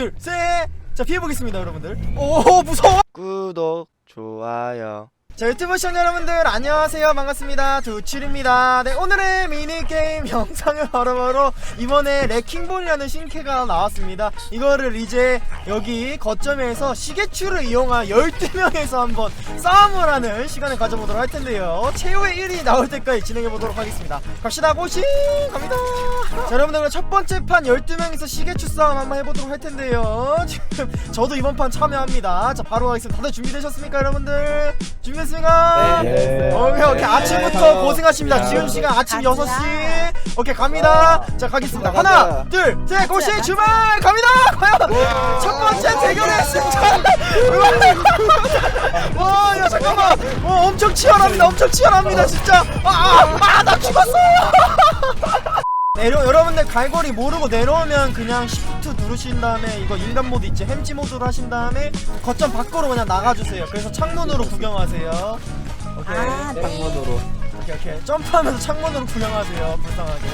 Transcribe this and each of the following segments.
둘 셋 자 피해보겠습니다 여러분들. 오 무서워! 구독, 좋아요. 자 유튜브 시청자 여러분들 안녕하세요. 반갑습니다. 두칠입니다. 네 오늘의 미니게임 영상을 바로바로 이번에 레킹볼이라는 신캐가 나왔습니다. 이거를 이제 여기 거점에서 시계추를 이용한 12명에서 한번 싸움을 하는 시간을 가져보도록 할 텐데요. 최후의 1위 나올 때까지 진행해보도록 하겠습니다. 갑시다. 고싱 갑니다. 자 여러분들 첫 번째 판 12명에서 시계추 싸움 한번 해보도록 할 텐데요. 지금 저도 이번 판 참여합니다. 자 바로 하겠습니다. 다들 준비되셨습니까 여러분들? 준비됐 습니까? 네. 오케이 오케이 아침부터 고생하십니다. 지훈 씨가 아침 6시 오케이 갑니다. 자 가겠습니다. 하나 둘 셋. 고시 출발! 갑니다! 과연 첫 번째 대결의 승자 와 야 잠깐만. 와 엄청 치열합니다. 엄청 치열합니다 진짜. 아아나 죽었어 내려 여러분들 갈고리 모르고 내려오면 그냥 시프트 누르신 다음에 이거 인간 모드 있지? 햄지 모드로 하신 다음에 거점 밖으로 그냥 나가주세요. 그래서 창문으로 구경하세요. 오케이. 아, 네. 창문으로. 오케이 오케이. 점프하면서 창문으로 구경하세요 불쌍하게.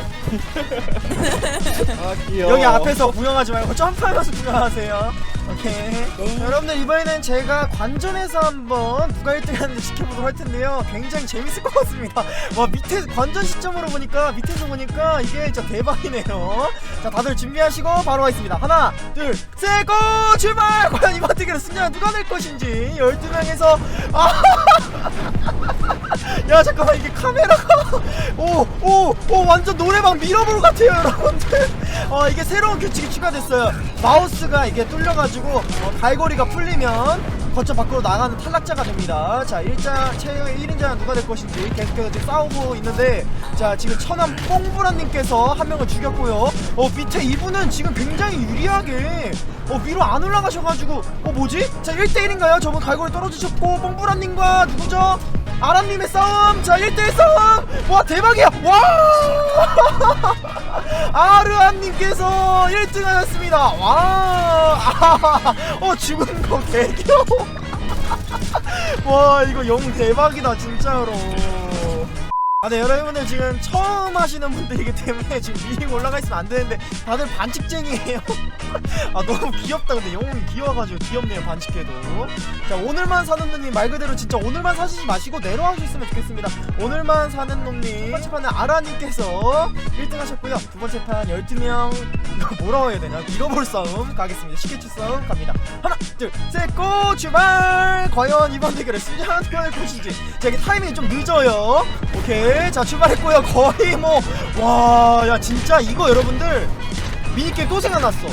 아, 귀여워. 여기 앞에서 구경하지 말고 점프하면서 구경하세요 오케이. 네. 자, 여러분들 이번에는 제가 관전에서 한번 누가 1등 하는지 지켜보도록 할 텐데요. 굉장히 재밌을 것 같습니다. 와 밑에 관전 시점으로 보니까 밑에서 보니까 이게 진짜 대박이네요. 자 다들 준비하시고 바로 하겠습니다. 하나 둘 셋 고! 출발! 과연 이번 대결은 승자는 누가 될 것인지. 12명에서 아! 야 잠깐만 이게 카메라가 오오오 완전 노래방 미러볼 같아요 여러분들 어 이게 새로운 규칙이 추가됐어요 마우스가 이게 뚫려가지고 어, 갈고리가 풀리면 거점 밖으로 나가는 탈락자가 됩니다 자 일자 최후의 1인자는 누가 될 것인지 계속해서 지금 싸우고 있는데 자 지금 천암 뽕브라님께서 한 명을 죽였고요 어 밑에 이분은 지금 굉장히 유리하게 어 위로 안 올라가셔가지고 어 뭐지? 자 1대1인가요? 저분 갈고리 떨어지셨고 뽕브라님과 누구죠? 아람님의 싸움! 자 1대1 싸움! 와 대박이야! 와! 아르암님께서 1등 하셨습니다. 와! 아, 어 죽은 거 개겨워 와 이거 영 대박이다 진짜로 아, 네, 여러분들 지금 처음 하시는 분들이기 때문에 지금 미링 올라가 있으면 안 되는데 다들 반칙쟁이에요. 아, 너무 귀엽다. 근데 영웅이 귀여워가지고 귀엽네요, 반칙해도. 자, 오늘만 사는 놈님 말 그대로 진짜 오늘만 사시지 마시고 내려와 주셨으면 좋겠습니다. 오늘만 사는 놈님. 첫 번째 판은 아라님께서 1등 하셨고요. 두 번째 판 12명, 이거 뭐라고 해야 되냐. 잃어볼 싸움 가겠습니다. 시계추 싸움 갑니다. 하나, 둘, 셋, 고! 출발! 과연 이번 승자는 누가 될 것인지. 자, 이게 타이밍이 좀 늦어요. 오케이. 자, 출발했고요. 거의 뭐, 와, 야, 진짜 이거 여러분들 미니게임 또 생각났어.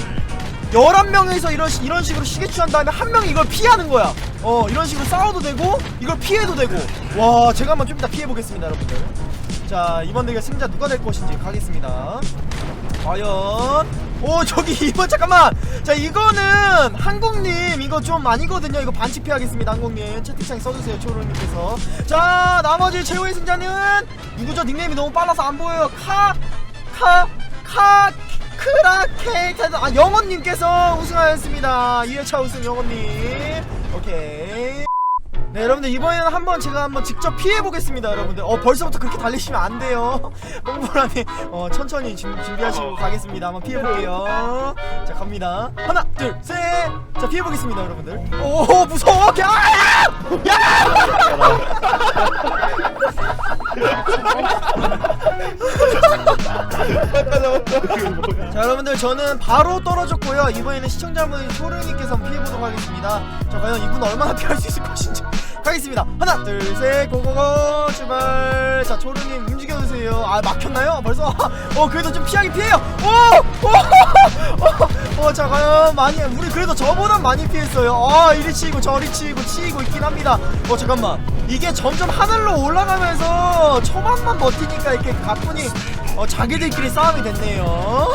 11명에서 이런, 시- 이런 식으로 시계추 한 다음에 한 명이 이걸 피하는 거야. 어, 이런 식으로 싸워도 되고, 이걸 피해도 되고. 와, 제가 한번 좀 이따 피해 보겠습니다, 여러분들. 자, 이번 대결 승자 누가 될 것인지 가겠습니다. 과연 오 저기 이번 잠깐만. 자 이거는 한국님 이거 좀 아니거든요. 이거 반칙 피하겠습니다 한국님. 채팅창에 써주세요 초로님께서. 자 나머지 최후의 승자는 누구죠? 닉네임이 너무 빨라서 안 보여요. 카 카 카 크라케. 아 영원님께서 우승하였습니다. 2회차 우승 영원님. 오케이 네 여러분들 이번에는 한번 제가 한번 직접 피해 보겠습니다 여러분들. 어 벌써부터 그렇게 달리시면 안 돼요. 뽕보라니 어 천천히 준, 준비하시고 가겠습니다. 한번 피해 볼게요. 자 갑니다. 하나 둘셋자 피해 보겠습니다 여러분들. 오 무서워. 야! 자 여러분들 저는 바로 떨어졌고요. 이번에는 시청자분 한번 피해보도록 하겠습니다. 자 과연 이분 얼마나 피할 수 있을 것인지 가겠습니다. 하나 둘 셋 고고고! 출발! 자 초르님 움직여주세요. 아 막혔나요? 벌써? 어 그래도 좀 피하긴 피해요. 오오오자 과연 많이 우리 그래도 저보다 많이 피했어요. 아 이리 치고 저리 치고 치고 있긴 합니다. 어 잠깐만. 이게 점점 하늘로 올라가면서 초반만 버티니까 이렇게 가뿐히 어 자기들끼리 싸움이 됐네요.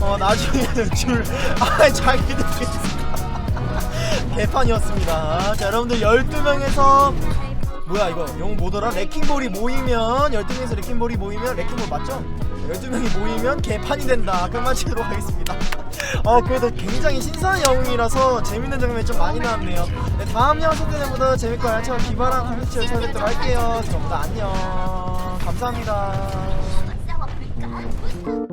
어 나중에는 줄아 자기들끼리 개판이었습니다. 자 여러분들 12명에서 뭐야 이거? 영웅 뭐더라? 레킹볼이 모이면 12명에서 레킹볼이 모이면 레킹볼 맞죠? 12명이 모이면 개판이 된다. 그만 치도록 하겠습니다. 어 그래도 굉장히 신선한 영웅이라서 재밌는 장면이 좀 많이 나왔네요. 네, 다음 영상 때보다 재밌고 알차고 기발한 컨텐츠를 찾아뵙도록 할게요. 그럼 안녕 감사합니다. 음.